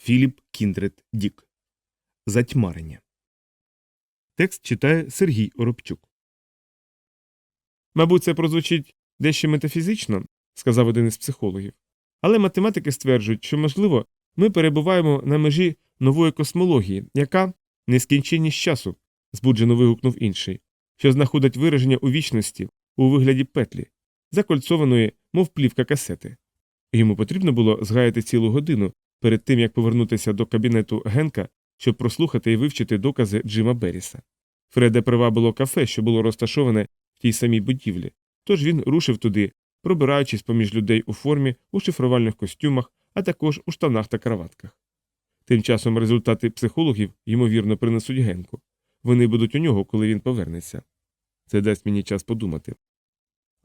Філіп Кіндрет Дік. Затьмарення. Текст читає Сергій Оробчук. Мабуть, це прозвучить дещо метафізично, сказав один із психологів. Але математики стверджують, що, можливо, ми перебуваємо на межі нової космології, яка нескінченність часу, збуджено вигукнув інший, що знаходить вираження у вічності у вигляді петлі, закольцованої, мов плівка касети. Йому потрібно було згаяти цілу годину перед тим, як повернутися до кабінету Генка, щоб прослухати і вивчити докази Джима Берріса. Фреда привабило кафе, що було розташоване в тій самій будівлі, тож він рушив туди, пробираючись поміж людей у формі, у шифрувальних костюмах, а також у штанах та краватках. Тим часом результати психологів, ймовірно, принесуть Генку. Вони будуть у нього, коли він повернеться. Це дасть мені час подумати.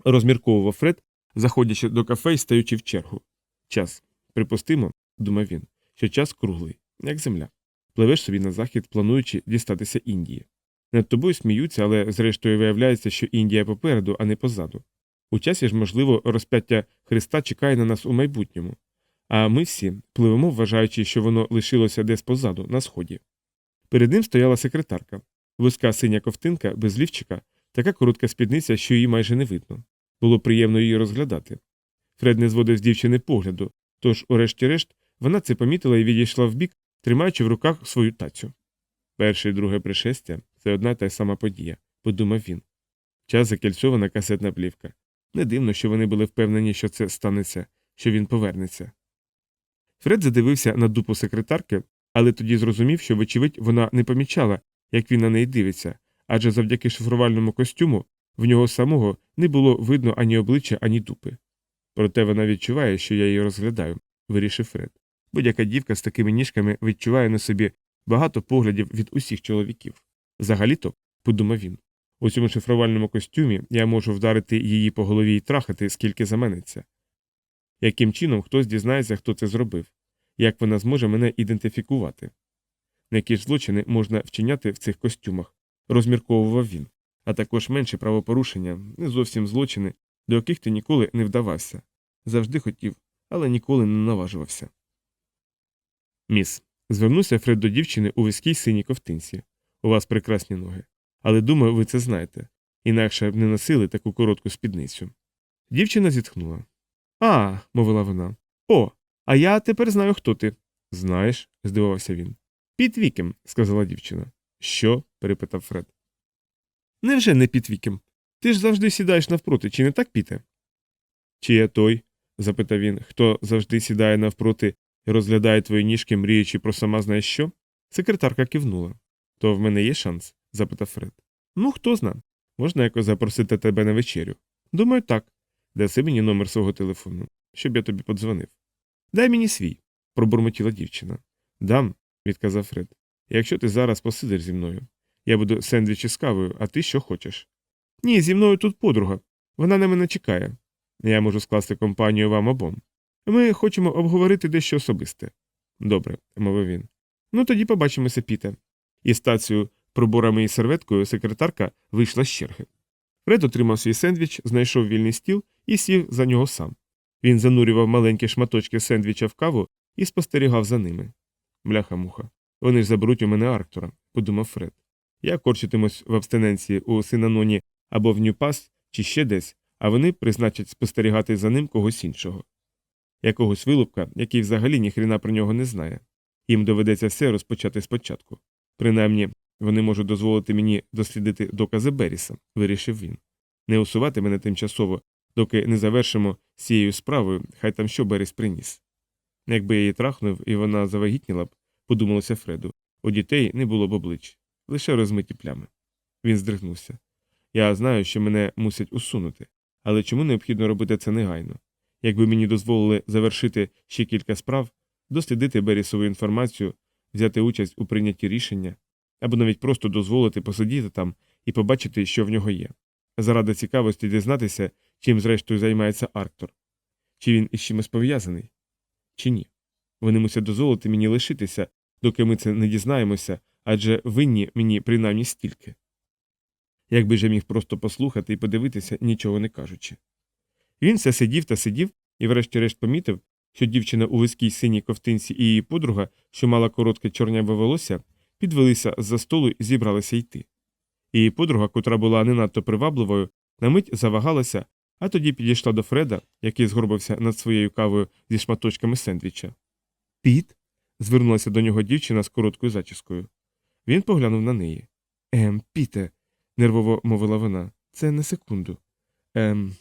Розмірковував Фред, заходячи до кафе і стаючи в чергу. Час. Припустимо, думав він, що час круглий, як земля. Пливеш собі на захід, плануючи дістатися Індії. Над тобою сміються, але зрештою виявляється, що Індія попереду, а не позаду. У часі ж, можливо, розп'яття Христа чекає на нас у майбутньому. А ми всі пливемо, вважаючи, що воно лишилося десь позаду, на сході. Перед ним стояла секретарка, вузька синя ковтинка без лівчика, така коротка спідниця, що її майже не видно. Було приємно її розглядати. Фред не зводив з дівчини погляду, тож, урешті-решт, вона це помітила і відійшла вбік, тримаючи в руках свою тацю. Перше і друге пришестя це одна та й сама подія, подумав він. Час закільцьована касетна плівка. Не дивно, що вони були впевнені, що це станеться, що він повернеться. Фред задивився на дупу секретарки, але тоді зрозумів, що, вочевидь, вона не помічала, як він на неї дивиться, адже завдяки шифрувальному костюму в нього самого не було видно ані обличчя, ані дупи. Проте вона відчуває, що я її розглядаю, вирішив Фред. Будь-яка дівка з такими ніжками відчуває на собі багато поглядів від усіх чоловіків. Взагалі-то, подумав він, у цьому шифрувальному костюмі я можу вдарити її по голові і трахати, скільки заманеться. Яким чином хтось дізнається, хто це зробив, як вона зможе мене ідентифікувати? На які ж злочини можна вчиняти в цих костюмах, розмірковував він, а також менші правопорушення, не зовсім злочини, до яких ти ніколи не вдавався. Завжди хотів, але ніколи не наважувався. Міс, звернувся Фред до дівчини у вузькій синій ковтинці. У вас прекрасні ноги. Але думаю, ви це знаєте. Інакше б не носили таку коротку спідницю. Дівчина зітхнула. А, мовила вона. О, а я тепер знаю, хто ти. Знаєш, здивувався він. Під вікем, сказала дівчина. Що? перепитав Фред. Невже не під вікем? Ти ж завжди сідаєш навпроти, чи не так, піте? Чи я той? запитав він, хто завжди сідає навпроти розглядає твої ніжки, мріючи про сама знаєш що? Секретарка кивнула. То в мене є шанс? запитав Фред. Ну, хто зна. Можна якось запросити тебе на вечерю? Думаю, так. Даси мені номер свого телефону, щоб я тобі подзвонив. Дай мені свій, пробурмотіла дівчина. Дам, відказав Фред. Якщо ти зараз посидиш зі мною. Я буду сендвічі з кавою, а ти що хочеш? Ні, зі мною тут подруга. Вона на мене чекає. Я можу скласти компанію вам обом. Ми хочемо обговорити дещо особисте. Добре, мовив він. Ну тоді побачимося, Піте. І стацію проборами і серветкою секретарка вийшла з черги. Фред отримав свій сендвіч, знайшов вільний стіл і сів за нього сам. Він занурював маленькі шматочки сендвіча в каву і спостерігав за ними. Бляха муха. Вони ж заберуть у мене Арктора, подумав Фред. Я корчитимусь в абстиненції у Синаноні або в Ньюпас чи ще десь, а вони призначать спостерігати за ним когось іншого. Якогось вилупка, який взагалі ніхрена про нього не знає. Їм доведеться все розпочати спочатку. Принаймні, вони можуть дозволити мені дослідити докази Беріса, вирішив він. Не усувати мене тимчасово, доки не завершимо з цією справою, хай там що Беріс приніс. Якби я її трахнув і вона завагітніла б, подумалося Фреду, у дітей не було б облич, лише розмиті плями. Він здригнувся. Я знаю, що мене мусять усунути, але чому необхідно робити це негайно? Якби мені дозволили завершити ще кілька справ, дослідити Берісову інформацію, взяти участь у прийнятті рішення, або навіть просто дозволити посидіти там і побачити, що в нього є, заради цікавості дізнатися, чим зрештою займається Арктор, чи він із чимось пов'язаний, чи ні. Вони мусять дозволити мені лишитися, доки ми це не дізнаємося, адже винні мені принаймні стільки. Якби ж я міг просто послухати і подивитися, нічого не кажучи. Він все сидів та сидів і, врешті-решт, помітив, що дівчина у вузькій синій ковтинці і її подруга, що мала коротке чорняве волосся, підвелися з-за столу і зібралися йти. Її подруга, котра була не надто привабливою, на мить завагалася, а тоді підійшла до Фреда, який згорбився над своєю кавою зі шматочками сендвіча. Піт? звернулася до нього дівчина з короткою зачіскою. Він поглянув на неї. Ем, Піте, нервово мовила вона, це не секунду. Ем.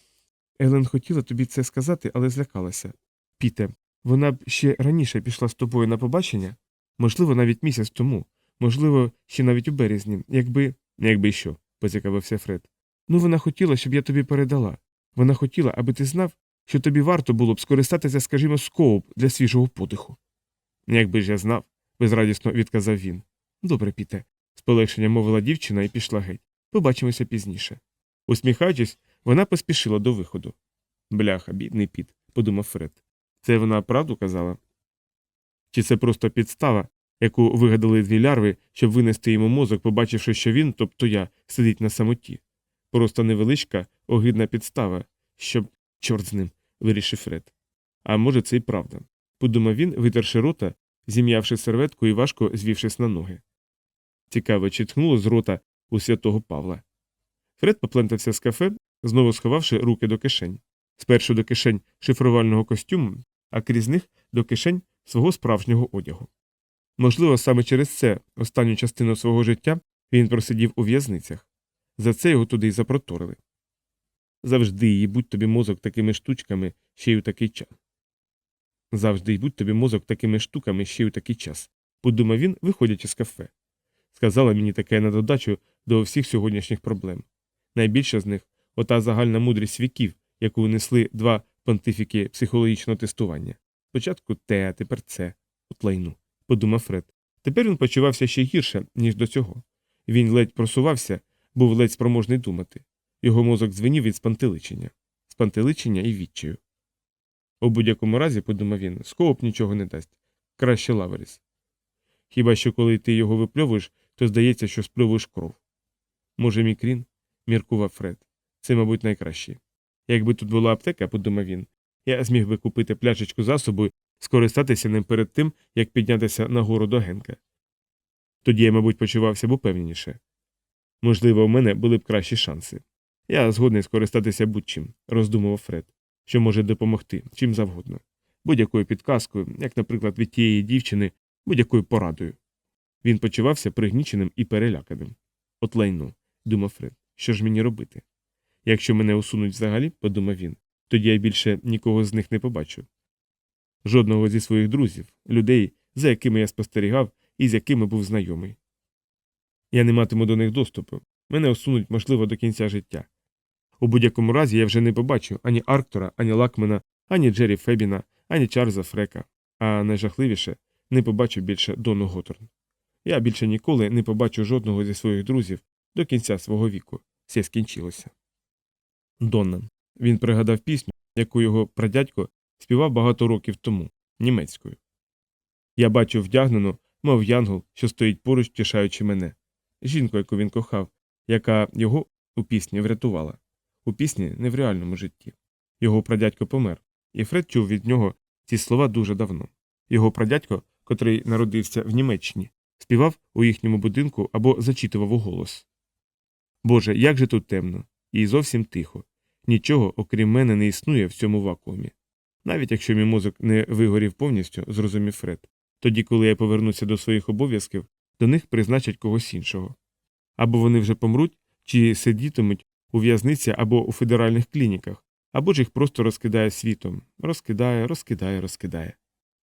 Елен хотіла тобі це сказати, але злякалася. Піте, вона б ще раніше пішла з тобою на побачення, можливо, навіть місяць тому, можливо, ще навіть у березні, якби. Якби що, поцікавився Фред. Ну, вона хотіла, щоб я тобі передала. Вона хотіла, аби ти знав, що тобі варто було б скористатися, скажімо, скоуп для свіжого подиху. Якби ж я знав, безрадісно відказав він. Добре, Піте, з полегшенням мовила дівчина і пішла геть. Побачимося пізніше. Усміхаючись, вона поспішила до виходу. Бляха, бідний піт, подумав Фред. Це вона правду казала? Чи це просто підстава, яку вигадали дві лярви, щоб винести йому мозок, побачивши, що він, тобто я, сидить на самоті? Просто невеличка, огидна підстава, щоб чорт з ним, вирішив Фред. А може, це й правда. Подумав він, витерши рота, зім'явши серветку і важко звівшись на ноги. Цікаво, чи тхнуло з рота у святого Павла. Фред поплентався з кафе, знову сховавши руки до кишень. Спершу до кишень шифрувального костюму, а крізь них до кишень свого справжнього одягу. Можливо, саме через це останню частину свого життя він просидів у в'язницях. За це його туди й запроторили. Завжди їй будь тобі мозок такими штучками ще й у такий час. Завжди й будь тобі мозок такими штуками ще й у такий час, подумав він, виходячи з кафе. Сказала мені таке на додачу до всіх сьогоднішніх проблем. Найбільша з них ота загальна мудрість віків, яку несли два понтифіки психологічного тестування. Спочатку те, а тепер це, от лайну, подумав Фред. Тепер він почувався ще гірше, ніж до цього. Він ледь просувався, був ледь спроможний думати. Його мозок дзвенів від спантеличення, спантеличення і відчаю. У будь-якому разі, подумав він, скооп нічого не дасть. Краще лаверіс. Хіба що коли ти його випльовуєш, то здається, що спльовуєш кров. Може, мікрін? міркував Фред. Це, мабуть, найкраще. Якби тут була аптека, подумав він, я зміг би купити пляшечку засобу скористатися ним перед тим, як піднятися нагору до Генка. Тоді я, мабуть, почувався б упевненіше. Можливо, у мене були б кращі шанси. Я згодний скористатися будь-чим, роздумував Фред, що може допомогти чим завгодно, будь-якою підказкою, як, наприклад, від тієї дівчини, будь-якою порадою. Він почувався пригніченим і переляканим. От лайно, думав Фред, що ж мені робити? Якщо мене усунуть взагалі, подумав він, тоді я більше нікого з них не побачу. Жодного зі своїх друзів, людей, за якими я спостерігав і з якими був знайомий. Я не матиму до них доступу, мене усунуть, можливо, до кінця життя. У будь-якому разі я вже не побачу ані Арктора, ані Лакмена, ані Джері Фебіна, ані Чарльза Фрека, а найжахливіше не побачу більше Дону Готорн. Я більше ніколи не побачу жодного зі своїх друзів до кінця свого віку. Все скінчилося. Донна. Він пригадав пісню, яку його прадядько співав багато років тому, німецькою. Я бачу вдягнену, мов янгол, що стоїть поруч, тішаючи мене, жінку, яку він кохав, яка його у пісні врятувала. У пісні не в реальному житті. Його прадядько помер, і Фред чув від нього ці слова дуже давно. Його прадядько, котрий народився в Німеччині, співав у їхньому будинку або зачитував у голос. Боже, як же тут темно, і зовсім тихо. Нічого, окрім мене, не існує в цьому вакуумі. Навіть якщо мій мозок не вигорів повністю, зрозумів Фред, тоді, коли я повернуся до своїх обов'язків, до них призначать когось іншого. Або вони вже помруть, чи сидітимуть у в'язниці або у федеральних клініках, або ж їх просто розкидає світом, розкидає, розкидає, розкидає.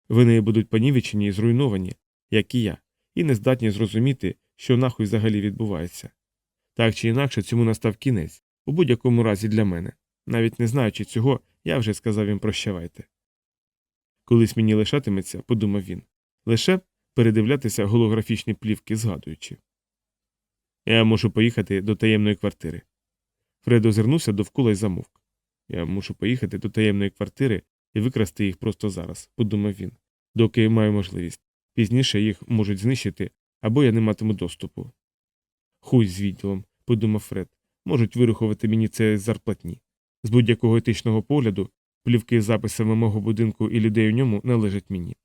Вони будуть понівечені і зруйновані, як і я, і не здатні зрозуміти, що нахуй взагалі відбувається. Так чи інакше цьому настав кінець, у будь-якому разі для мене. Навіть не знаючи цього, я вже сказав їм прощавайте. Колись мені лишатиметься, подумав він, лише передивлятися голографічні плівки, згадуючи. Я мушу поїхати до таємної квартири. Фред озирнувся довкола й замовк. Я мушу поїхати до таємної квартири і викрасти їх просто зараз, подумав він, доки маю можливість. Пізніше їх можуть знищити, або я не матиму доступу. Хуй з відділом, подумав Фред, можуть вирухувати мені це зарплатні. З будь-якого етичного погляду плівки з записами мого будинку і людей у ньому належать мені.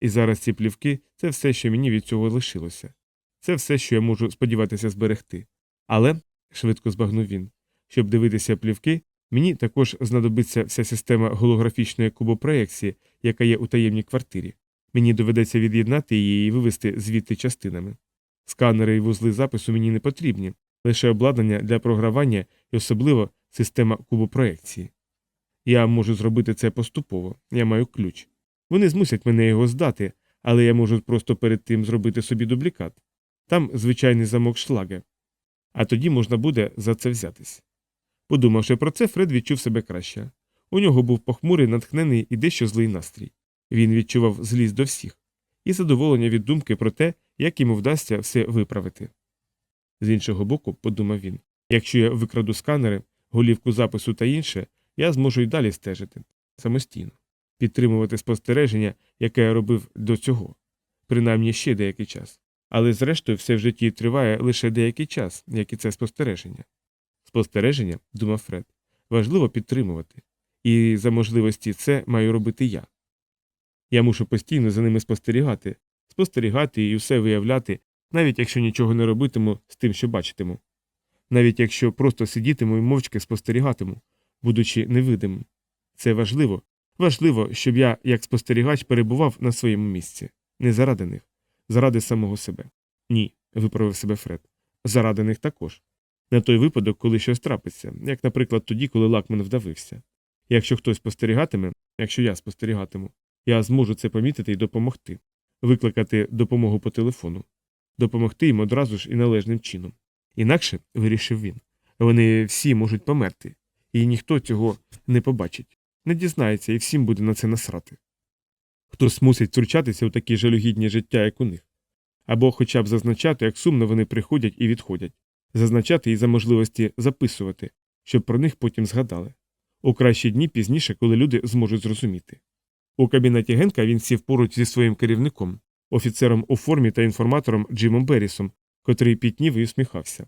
І зараз ці плівки це все, що мені від цього лишилося. Це все, що я можу сподіватися зберегти. Але, швидко збагнув він, щоб дивитися плівки, мені також знадобиться вся система голографічної кубопроекції, яка є у таємній квартирі. Мені доведеться від'єднати її і вивести звідти частинами. Сканери і вузли запису мені не потрібні, лише обладнання для програвання і особливо система кубопроекції. Я можу зробити це поступово, я маю ключ. Вони змусять мене його здати, але я можу просто перед тим зробити собі дублікат. Там звичайний замок шлаге. А тоді можна буде за це взятись. Подумавши про це, Фред відчув себе краще. У нього був похмурий, натхнений і дещо злий настрій. Він відчував злість до всіх і задоволення від думки про те, як йому вдасться все виправити. З іншого боку, подумав він, якщо я викраду сканери, голівку запису та інше, я зможу й далі стежити самостійно, підтримувати спостереження, яке я робив до цього, принаймні ще деякий час. Але зрештою все в житті триває лише деякий час, як і це спостереження. Спостереження, думав Фред, важливо підтримувати, і за можливості це маю робити я. Я мушу постійно за ними спостерігати, спостерігати і усе виявляти, навіть якщо нічого не робитиму з тим, що бачитиму, навіть якщо просто сидітиму і мовчки спостерігатиму, будучи невидимим. Це важливо, важливо, щоб я, як спостерігач, перебував на своєму місці, не заради них, заради самого себе. Ні, виправив себе Фред. Заради них також. На той випадок, коли щось трапиться, як, наприклад, тоді, коли лакмен вдавився. Якщо хтось спостерігатиме, якщо я спостерігатиму, я зможу це помітити і допомогти, викликати допомогу по телефону, допомогти їм одразу ж і належним чином. Інакше, вирішив він, вони всі можуть померти, і ніхто цього не побачить, не дізнається і всім буде на це насрати. Хтось мусить втручатися у такі жалюгідні життя, як у них, або хоча б зазначати, як сумно вони приходять і відходять, зазначати і за можливості записувати, щоб про них потім згадали. У кращі дні пізніше, коли люди зможуть зрозуміти. У кабінеті Генка він сів поруч зі своїм керівником, офіцером у формі та інформатором Джимом Беррісом, котрий пітнів і усміхався.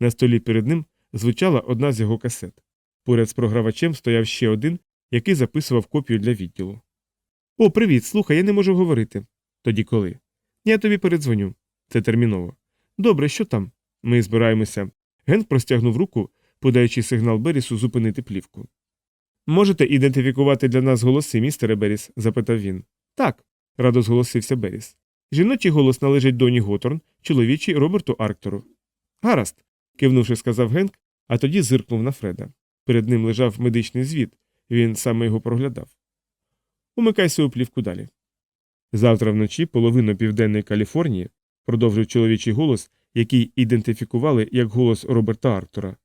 На столі перед ним звучала одна з його касет. Поряд з програвачем стояв ще один, який записував копію для відділу. О, привіт, слухай, я не можу говорити. Тоді коли? Я тобі передзвоню. Це терміново. Добре, що там? Ми збираємося. Генк простягнув руку, подаючи сигнал Берісу зупинити плівку. Можете ідентифікувати для нас голоси, містере Беріс? запитав він. Так, радо зголосився Беріс. Жіночий голос належить Доні Готорн, чоловічий Роберту Арктору. Гаразд, кивнувши, сказав Генк, а тоді зиркнув на Фреда. Перед ним лежав медичний звіт, він саме його проглядав. Умикайся у плівку далі. Завтра вночі половину південної Каліфорнії, продовжив чоловічий голос, який ідентифікували як голос Роберта Арктора.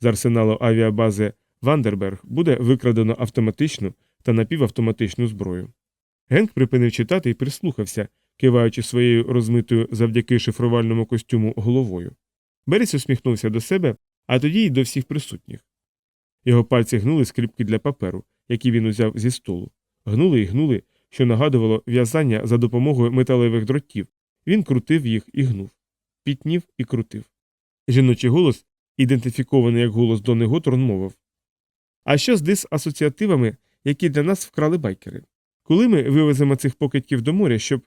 З арсеналу авіабази Вандерберг буде викрадено автоматичну та напівавтоматичну зброю. Генк припинив читати і прислухався, киваючи своєю розмитою завдяки шифрувальному костюму головою. Беріс усміхнувся до себе, а тоді й до всіх присутніх. Його пальці гнули скріпки для паперу, які він узяв зі столу. Гнули і гнули, що нагадувало в'язання за допомогою металевих дротів. Він крутив їх і гнув, пітнів і крутив. Жіночий голос, ідентифікований як голос Дони Готорн, мовив А що з дисасоціативами, які для нас вкрали байкери? Коли ми вивеземо цих покидьків до моря, щоб.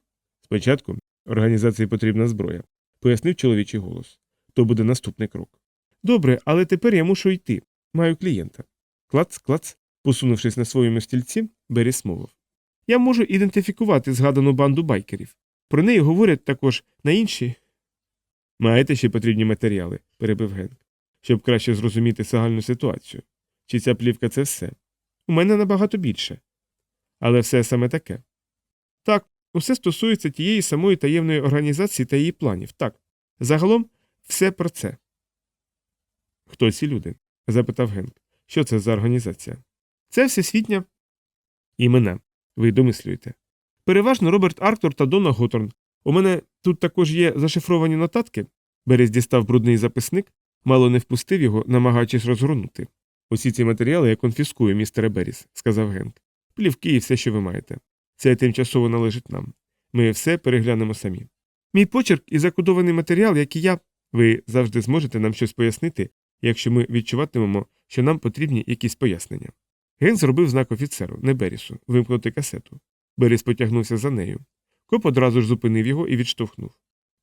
Спочатку організації потрібна зброя, пояснив чоловічий голос. То буде наступний крок. Добре, але тепер я мушу йти. Маю клієнта. Клац, клац, посунувшись на своєму стільці, Беріс мовив. Я можу ідентифікувати згадану банду байкерів. Про неї говорять також на інші. Маєте ще потрібні матеріали, перебив Генк, щоб краще зрозуміти загальну ситуацію. Чи ця плівка це все? У мене набагато більше. Але все саме таке. Так, усе стосується тієї самої таємної організації та її планів. Так. Загалом все про це. Хто ці люди? запитав Генк. Що це за організація? Це всесвітня імена. Ви домислюєте. Переважно Роберт Арктор та Дона Готорн. У мене тут також є зашифровані нотатки. Берез дістав брудний записник, мало не впустив його, намагаючись розгорнути. Усі ці матеріали я конфіскую, містере Беріс, сказав Генк. Плівки і все, що ви маєте. Це тимчасово належить нам. Ми все переглянемо самі. Мій почерк і закодований матеріал, як і я. Ви завжди зможете нам щось пояснити, якщо ми відчуватимемо, що нам потрібні якісь пояснення. Ген зробив знак офіцеру, не Берісу, вимкнути касету. Беріс потягнувся за нею. Коп одразу ж зупинив його і відштовхнув.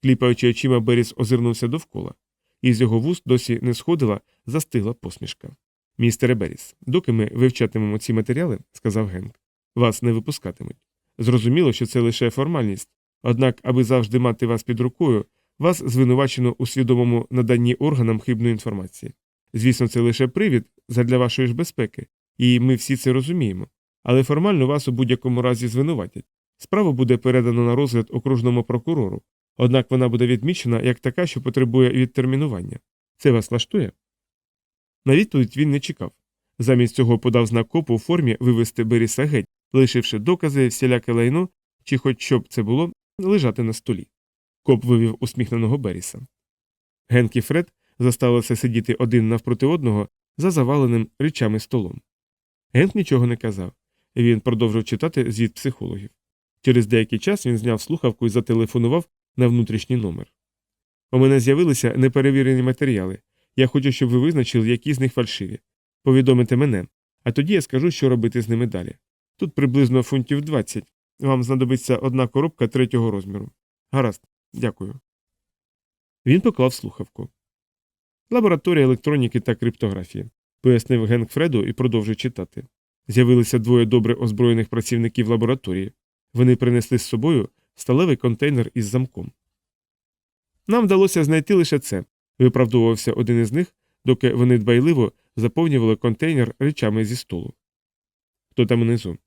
Кліпаючи очима, Беріс озирнувся довкола. Із його вуст досі не сходила, застигла посмішка. Містере Беріс, доки ми вивчатимемо ці матеріали, сказав Генк, вас не випускатимуть. Зрозуміло, що це лише формальність, однак, аби завжди мати вас під рукою, вас звинувачено у свідомому наданні органам хибної інформації. Звісно, це лише привід задля вашої ж безпеки, і ми всі це розуміємо. Але формально вас у будь-якому разі звинуватять. Справу буде передано на розгляд окружному прокурору, однак вона буде відмічена як така, що потребує відтермінування. Це вас влаштує? На відповідь він не чекав. Замість цього подав знак копу у формі вивести Беріса геть, лишивши докази, всіляке лайно, чи хоч щоб це було, лежати на столі. Коп вивів усміхненого Беріса. Генк і Фред заставилися сидіти один навпроти одного за заваленим речами столом. Генк нічого не казав. Він продовжив читати звіт психологів. Через деякий час він зняв слухавку і зателефонував на внутрішній номер. У мене з'явилися неперевірені матеріали. Я хочу, щоб ви визначили, які з них фальшиві. Повідомите мене, а тоді я скажу, що робити з ними далі. Тут приблизно фунтів 20. Вам знадобиться одна коробка третього розміру. Гаразд, дякую. Він поклав слухавку. Лабораторія електроніки та криптографії, пояснив Генк Фреду і продовжив читати. З'явилися двоє добре озброєних працівників лабораторії. Вони принесли з собою сталевий контейнер із замком. Нам вдалося знайти лише це, виправдовувався один із них, доки вони дбайливо заповнювали контейнер речами зі столу. Хто там унизу?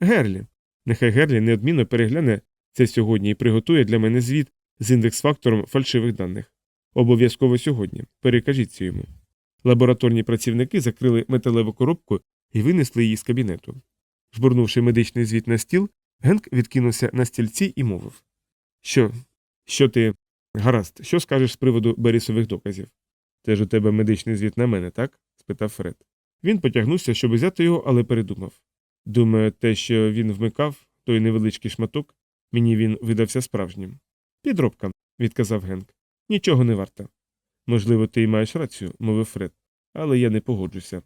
Герлі. Нехай Герлі неодмінно перегляне це сьогодні і приготує для мене звіт з індекс-фактором фальшивих даних. Обов'язково сьогодні. Перекажіть йому. Лабораторні працівники закрили металеву коробку і винесли її з кабінету. Жбурнувши медичний звіт на стіл, Генк відкинувся на стільці і мовив Що? Що ти. Гаразд, що скажеш з приводу Берісових доказів? Це ж у тебе медичний звіт на мене, так? Спитав Фред. Він потягнувся, щоб взяти його, але передумав. Думаю, те, що він вмикав, той невеличкий шматок, мені він видався справжнім. Підробка, відказав Генк. Нічого не варта. Можливо, ти й маєш рацію, мовив Фред, але я не погоджуся.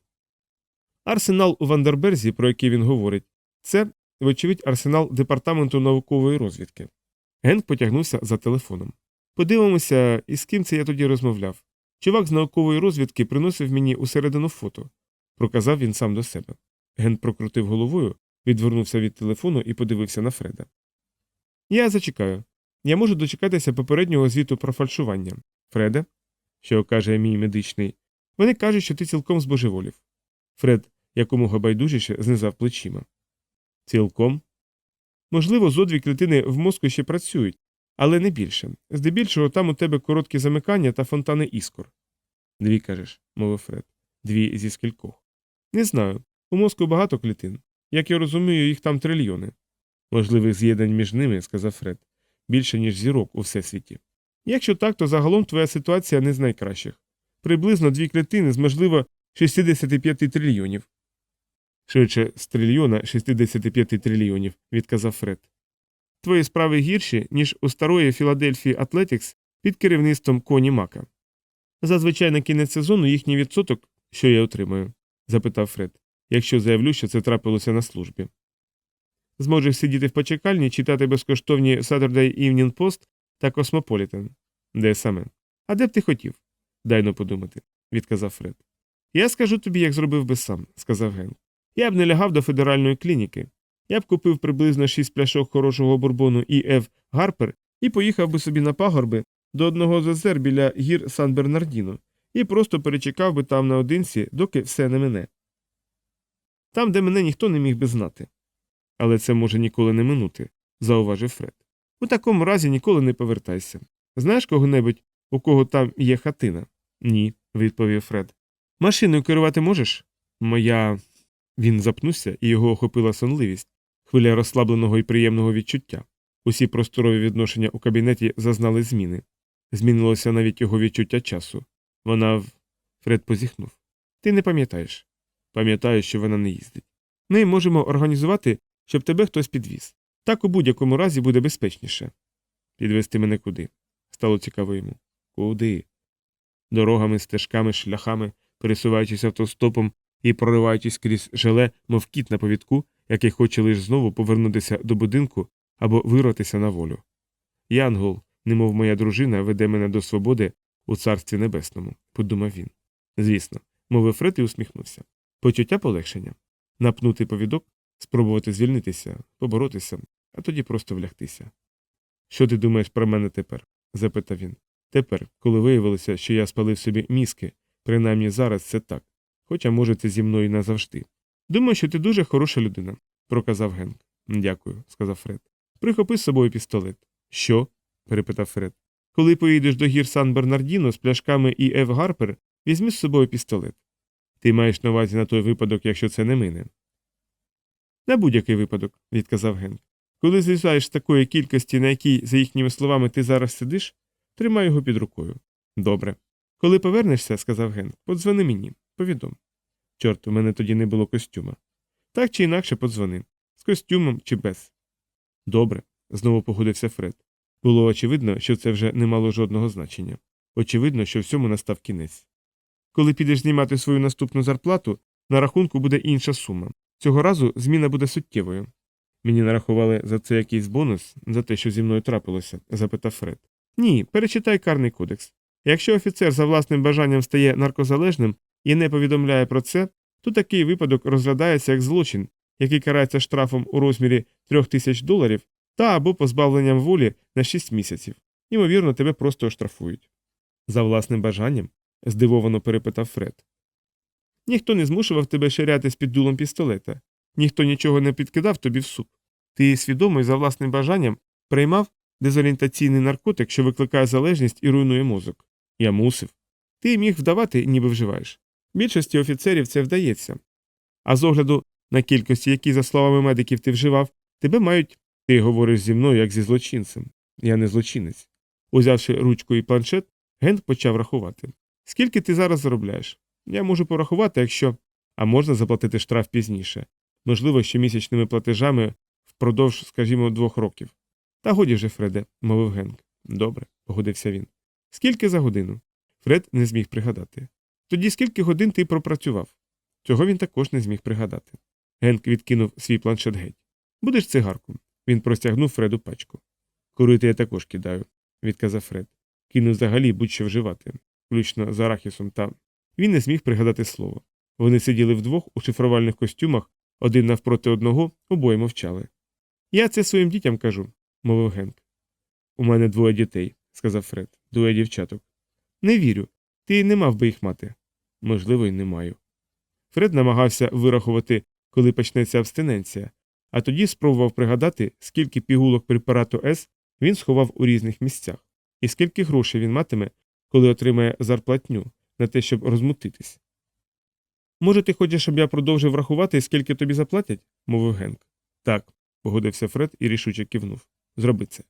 Арсенал у Вандерберзі, про який він говорить, це, вочевидь, арсенал департаменту наукової розвідки. Генк потягнувся за телефоном. Подивимося, із ким це я тоді розмовляв. Чувак з наукової розвідки приносив мені усередину фото, проказав він сам до себе. Ген прокрутив головою, відвернувся від телефону і подивився на Фреда. Я зачекаю. Я можу дочекатися попереднього звіту про фальшування. Фреде, що каже мій медичний, вони кажуть, що ти цілком збожеволів. Фред якомога байдужіше знизав плечима. Цілком? Можливо, зодві клітини в мозку ще працюють, але не більше. Здебільшого там у тебе короткі замикання та фонтани іскор. Дві кажеш, мовив Фред. Дві зі скількох. Не знаю. У мозку багато клітин. Як я розумію, їх там трильйони. Можливих з'єднань між ними, сказав Фред, більше, ніж зірок у всесвіті. Якщо так, то загалом твоя ситуація не з найкращих. Приблизно дві клітини з, можливо, 65 трильйонів. Швидше з трильйона 65 трильйонів, відказав Фред. Твої справи гірші, ніж у старої Філадельфії Атлетікс під керівництвом Коні Мака. Зазвичай на кінець сезону їхній відсоток, що я отримаю? запитав Фред, якщо заявлю, що це трапилося на службі. Зможеш сидіти в почекальні, читати безкоштовні Saturday Evening Post та Cosmopolitan. Де саме? А де б ти хотів? Дайно подумати, відказав Фред. Я скажу тобі, як зробив би сам, сказав Ген. Я б не лягав до федеральної клініки. Я б купив приблизно шість пляшок хорошого бурбону і Ф. Гарпер і поїхав би собі на пагорби до одного з озер біля гір Сан Бернардіно і просто перечекав би там наодинці, доки все не мине. Там, де мене ніхто не міг би знати. Але це може ніколи не минути, зауважив Фред. У такому разі ніколи не повертайся. Знаєш кого-небудь, у кого там є хатина? Ні, відповів Фред. Машиною керувати можеш? Моя. Він запнувся, і його охопила сонливість, хвиля розслабленого і приємного відчуття. Усі просторові відношення у кабінеті зазнали зміни. Змінилося навіть його відчуття часу. Вона в. Фред позіхнув. Ти не пам'ятаєш. Пам'ятаю, що вона не їздить. Ми можемо організувати, щоб тебе хтось підвіз. Так у будь-якому разі буде безпечніше. Підвести мене куди? Стало цікаво йому. Куди? Дорогами, стежками, шляхами, пересуваючись автостопом, і прориваючись крізь желе, мов кіт на повідку, який хоче лише знову повернутися до будинку або вирватися на волю. Янгол, немов моя дружина, веде мене до свободи у царстві небесному, подумав він. Звісно, мовив Фред і усміхнувся. Почуття полегшення. Напнути повідок, спробувати звільнитися, поборотися, а тоді просто влягтися. Що ти думаєш про мене тепер? запитав він. Тепер, коли виявилося, що я спалив собі мізки, принаймні зараз це так, хоча, може, це зі мною назавжди. Думаю, що ти дуже хороша людина, проказав Генк. Дякую, сказав Фред. Прихопи з собою пістолет. Що? перепитав Фред. Коли поїдеш до гір Сан Бернардіно з пляшками і Ев Гарпер, візьми з собою пістолет. Ти маєш на увазі на той випадок, якщо це не мине. На будь-який випадок, відказав Генк. Коли злізаєш з такої кількості, на якій, за їхніми словами, ти зараз сидиш, тримай його під рукою. Добре. Коли повернешся, сказав Генк, подзвони мені, повідом. Чорт, у мене тоді не було костюма. Так чи інакше подзвони. З костюмом чи без. Добре, знову погодився Фред. Було очевидно, що це вже не мало жодного значення. Очевидно, що всьому настав кінець. Коли підеш знімати свою наступну зарплату, на рахунку буде інша сума. Цього разу зміна буде суттєвою. Мені нарахували за це якийсь бонус, за те, що зі мною трапилося? запитав Фред. Ні, перечитай карний кодекс. Якщо офіцер за власним бажанням стає наркозалежним і не повідомляє про це, то такий випадок розглядається як злочин, який карається штрафом у розмірі трьох тисяч доларів та або позбавленням волі на 6 місяців. Ймовірно, тебе просто оштрафують. За власним бажанням? здивовано перепитав Фред. Ніхто не змушував тебе ширяти з під дулом пістолета, ніхто нічого не підкидав тобі в суп. Ти свідомо і за власним бажанням приймав дезорієнтаційний наркотик, що викликає залежність і руйнує мозок. Я мусив. Ти міг вдавати, ніби вживаєш. Більшості офіцерів це вдається. А з огляду на кількості, які, за словами медиків, ти вживав, тебе мають. Ти говориш зі мною, як зі злочинцем. Я не злочинець. Узявши ручку і планшет, Генк почав рахувати. Скільки ти зараз заробляєш? Я можу порахувати, якщо. А можна заплатити штраф пізніше. Можливо, щомісячними платежами впродовж, скажімо, двох років. Та годі вже, Фреде, мовив Генк. Добре, погодився він. Скільки за годину? Фред не зміг пригадати. Тоді скільки годин ти пропрацював? Цього він також не зміг пригадати. Генк відкинув свій планшет геть. Будеш цигарку? Він простягнув Фреду пачку. Курити я також кидаю, відказав Фред. Кину взагалі будь-що вживати, включно з арахісом та. Він не зміг пригадати слово. Вони сиділи вдвох у шифрувальних костюмах, один навпроти одного, обоє мовчали. Я це своїм дітям кажу, мовив Генк. У мене двоє дітей, сказав Фред, двоє дівчаток. Не вірю. Ти не мав би їх мати. Можливо, й не маю. Фред намагався вирахувати, коли почнеться абстиненція, а тоді спробував пригадати, скільки пігулок препарату С він сховав у різних місцях, і скільки грошей він матиме, коли отримає зарплатню на те, щоб розмутитись. Може, ти хочеш, щоб я продовжив рахувати, скільки тобі заплатять? мовив Генк. Так, погодився Фред і рішуче кивнув. Зроби це.